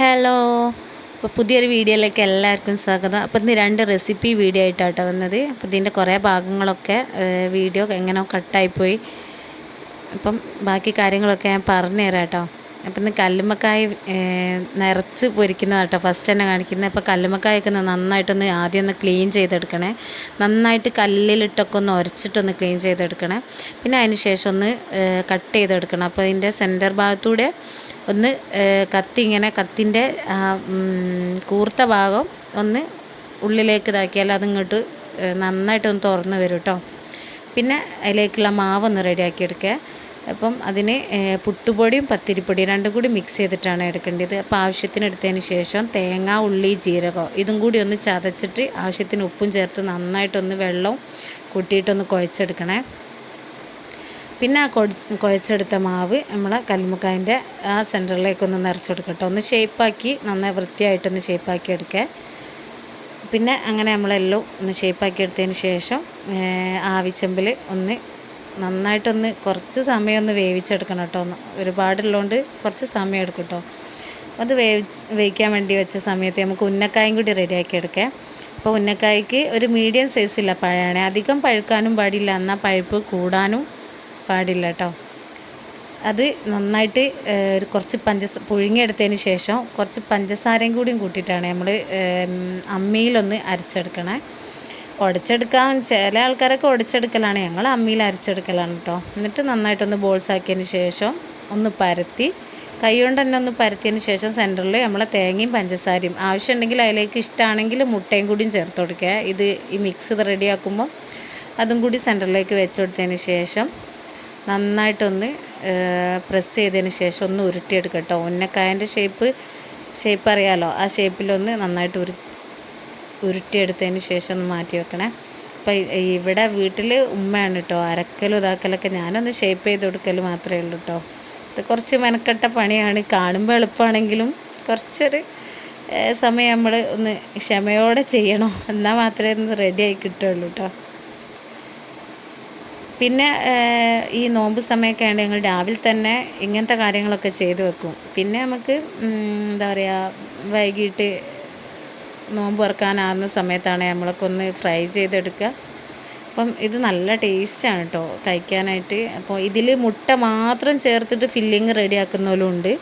Hello. അപ്പോൾ പുതിയൊരു വീഡിയോയിലേക്ക് എല്ലാവർക്കും സ്വാഗതം. അപ്പോൾ ഇന്ന് രണ്ട് റെസിപ്പി വീഡിയോ ആയിട്ടാട്ടോ വന്നത്. അപ്പോൾ ഇതിന്റെ കുറേ ഭാഗങ്ങളൊക്കെ വീഡിയോ എങ്ങനെ കട്ടായിപ്പോയി അപ്പം ബാക്കി കാര്യങ്ങളൊക്കെ ഞാൻ പറഞ്ഞു തരാം കേട്ടോ അപ്പം ഇന്ന് കല്ലുമ്മക്കായ നിറച്ച് പൊരിക്കുന്നതാട്ടോ. ഫസ്റ്റ് തന്നെ കാണിക്കുന്നത്. അപ്പോൾ കല്ലുമ്മക്കായൊക്കെ ഒന്ന് നന്നായിട്ടൊന്ന് ആദ്യം ഒന്ന് ക്ലീൻ ചെയ്തെടുക്കണേ. നന്നായിട്ട് കല്ലിലിട്ടൊക്കെ ഒന്ന് ഉരച്ചിട്ടൊന്ന് ക്ലീൻ ചെയ്തെടുക്കണേ. പിന്നെ അതിന് ശേഷം ഒന്ന് കട്ട് ചെയ്തെടുക്കണം. അപ്പോൾ ഇതിന്റെ സെന്റർ ഭാഗത്തൂടെ ഒന്ന് കത്തി ഇങ്ങനെ കത്തിന്റെ കൂർത്ത ഭാഗം ഒന്ന് ഉള്ളിലേക്ക് ഇതാക്കിയാൽ അതിങ്ങോട്ട് നന്നായിട്ടൊന്ന് തുറന്ന് വരും കേട്ടോ പിന്നെ അതിലേക്കുള്ള മാവ് ഒന്ന് റെഡിയാക്കി എടുക്കുക. അപ്പം അതിന് പുട്ടുപൊടിയും പത്തിരിപ്പൊടിയും രണ്ടും കൂടി മിക്സ് ചെയ്തിട്ടാണ് എടുക്കേണ്ടത്. അപ്പോൾ ആവശ്യത്തിന് എടുത്തതിന് ശേഷം തേങ്ങ ഉള്ളി ജീരകം ഇതും കൂടി ഒന്ന് ചതച്ചിട്ട് ആവശ്യത്തിന് ഉപ്പും ചേർത്ത് നന്നായിട്ടൊന്ന് വെള്ളവും കൂട്ടിയിട്ടൊന്ന് കുഴച്ചെടുക്കണേ. പിന്നെ ആ കൊഴ കുഴച്ചെടുത്ത മാവ് നമ്മൾ കല്മുക്കായിന്റെ ആ സെന്ററിലേക്കൊന്ന് നിറച്ചെടുക്കട്ടോ. ഒന്ന് ഷേപ്പാക്കി നന്നായി വൃത്തിയായിട്ടൊന്ന് ഷേപ്പാക്കി എടുക്കുക പിന്നെ അങ്ങനെ നമ്മളെല്ലാം ഒന്ന് ഷേപ്പാക്കി എടുത്തതിന് ശേഷം ആവിച്ചെമ്പിൽ ഒന്ന് നന്നായിട്ടൊന്ന് കുറച്ച് സമയം ഒന്ന് വേവിച്ചെടുക്കണം കേട്ടോ. ഒന്ന് ഒരുപാടുള്ളതുകൊണ്ട് കുറച്ച് സമയം എടുക്കും കേട്ടോ. അത് വേവിച്ച് വേവിക്കാൻ വേണ്ടി വെച്ച സമയത്ത് നമുക്ക് ഉന്നക്കായും കൂടി റെഡിയാക്കി എടുക്കാം അപ്പോൾ ഉന്നക്കായ്ക്ക് ഒരു മീഡിയം സൈസില്ല പഴമാണ്. അധികം പഴുക്കാനും പാടില്ല. എന്നാൽ പഴുപ്പ് കൂടാനും പാടില്ല കേട്ടോ അത് നന്നായിട്ട് ഒരു കുറച്ച് പഞ്ചസ പുഴുങ്ങിയെടുത്തതിന് ശേഷം കുറച്ച് പഞ്ചസാരയും കൂടിയും കൂട്ടിയിട്ടാണ് നമ്മൾ അമ്മിയിലൊന്ന് അരച്ചെടുക്കണേ. ഉടച്ചെടുക്കാൻ ചില ആൾക്കാരൊക്കെ ഉടച്ചെടുക്കലാണ് ഞങ്ങൾ അമ്മിയിൽ അരച്ചെടുക്കലാണ് കേട്ടോ എന്നിട്ട് നന്നായിട്ടൊന്ന് ബോൾസ് ആക്കിയതിന് ശേഷം ഒന്ന് പരത്തി കൈ കൊണ്ട് തന്നെ ഒന്ന് പരത്തിയതിന് ശേഷം സെന്ററിൽ നമ്മളെ തേങ്ങയും പഞ്ചസാരയും ആവശ്യമുണ്ടെങ്കിൽ അതിലേക്ക് ഇഷ്ടമാണെങ്കിൽ മുട്ടയും കൂടിയും ചേർത്ത് കൊടുക്കുക. ഇത് ഈ മിക്സ് റെഡിയാക്കുമ്പോൾ അതും കൂടി സെന്ററിലേക്ക് വെച്ച് കൊടുത്തതിന് ശേഷം നന്നായിട്ടൊന്ന് പ്രസ് ചെയ്തതിന് ശേഷം ഒന്ന് ഉരുട്ടിയെടുക്കുക കേട്ടോ ഉന്നക്കായന്റെ ഷേപ്പ് ഷേപ്പ് അറിയാലോ? ആ ഷേപ്പിലൊന്ന് നന്നായിട്ട് ഉരു ഉരുട്ടിയെടുത്തതിന് ശേഷം ഒന്ന് മാറ്റി വെക്കണേ. അപ്പോൾ ഇവിടെ വീട്ടിൽ ഉമ്മയാണ് കേട്ടോ അരക്കലും ഇതാക്കലൊക്കെ ഞാനൊന്ന് ഷേപ്പ് ചെയ്ത് കൊടുക്കൽ മാത്രമേ ഉള്ളൂ കേട്ടോ ഇത് കുറച്ച് മെനക്കെട്ട പണിയാണ്. കാണുമ്പോൾ എളുപ്പമാണെങ്കിലും കുറച്ചൊരു സമയം നമ്മൾ ഒന്ന് ക്ഷമയോടെ ചെയ്യണം. എന്നാൽ മാത്രമേ ഒന്ന് റെഡി ആയി കിട്ടുള്ളൂ കേട്ടോ പിന്നെ ഈ നോമ്പ് സമയമൊക്കെ ആണെങ്കിൽ ഞങ്ങൾ രാവിലെ തന്നെ ഇങ്ങനത്തെ കാര്യങ്ങളൊക്കെ ചെയ്തു വെക്കും. പിന്നെ നമുക്ക് എന്താ പറയുക വൈകിട്ട് നോമ്പ് തുറക്കാനാകുന്ന സമയത്താണ് നമ്മളൊക്കെ ഒന്ന് ഫ്രൈ ചെയ്തെടുക്കുക അപ്പം ഇത് നല്ല ടേസ്റ്റാണ് കേട്ടോ കഴിക്കാനായിട്ട്. അപ്പോൾ ഇതിൽ മുട്ട മാത്രം ചേർത്തിട്ട് ഫില്ലിങ് റെഡിയാക്കുന്നവരും ഉണ്ട്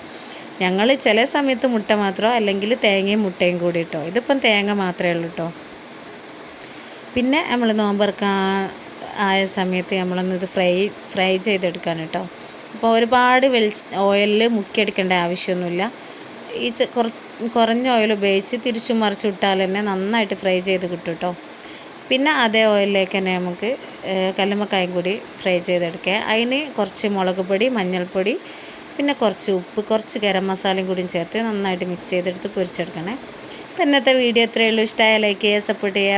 ഞങ്ങൾ ചില സമയത്ത് മുട്ട മാത്രം അല്ലെങ്കിൽ തേങ്ങയും മുട്ടയും കൂടി കേട്ടോ ഇതിപ്പം തേങ്ങ മാത്രമേ ഉള്ളൂ കേട്ടോ പിന്നെ നമ്മൾ നോമ്പറക്കാൻ ആയ സമയത്ത് നമ്മളൊന്നിത് ഫ്രൈ ഫ്രൈ ചെയ്തെടുക്കാൻ കേട്ടോ. അപ്പോൾ ഒരുപാട് വെളിച്ച ഓയിലിൽ മുക്കിയെടുക്കേണ്ട ആവശ്യമൊന്നുമില്ല. ഈ കുറ കുറഞ്ഞ ഓയിൽ ഉപയോഗിച്ച് തിരിച്ചു മറിച്ചു ഇട്ടാൽ തന്നെ നന്നായിട്ട് ഫ്രൈ ചെയ്ത് കിട്ടും കേട്ടോ. പിന്നെ അതേ ഓയിലിലേക്ക് തന്നെ നമുക്ക് കല്ലുമ്മക്കായും കൂടി ഫ്രൈ ചെയ്തെടുക്കുക. അതിന് കുറച്ച് മുളക് പൊടി മഞ്ഞൾപ്പൊടി പിന്നെ കുറച്ച് ഉപ്പ് കുറച്ച് ഗരം മസാലയും കൂടിയും ചേർത്ത് നന്നായിട്ട് മിക്സ് ചെയ്തെടുത്ത് പൊരിച്ചെടുക്കണേ. ഇപ്പം ഇന്നത്തെ വീഡിയോ ഇത്രയേ ഉള്ളൂ. ഇഷ്ടമായ ലൈക്ക് ചെയ്യുക സപ്പോർട്ട് ചെയ്യുക.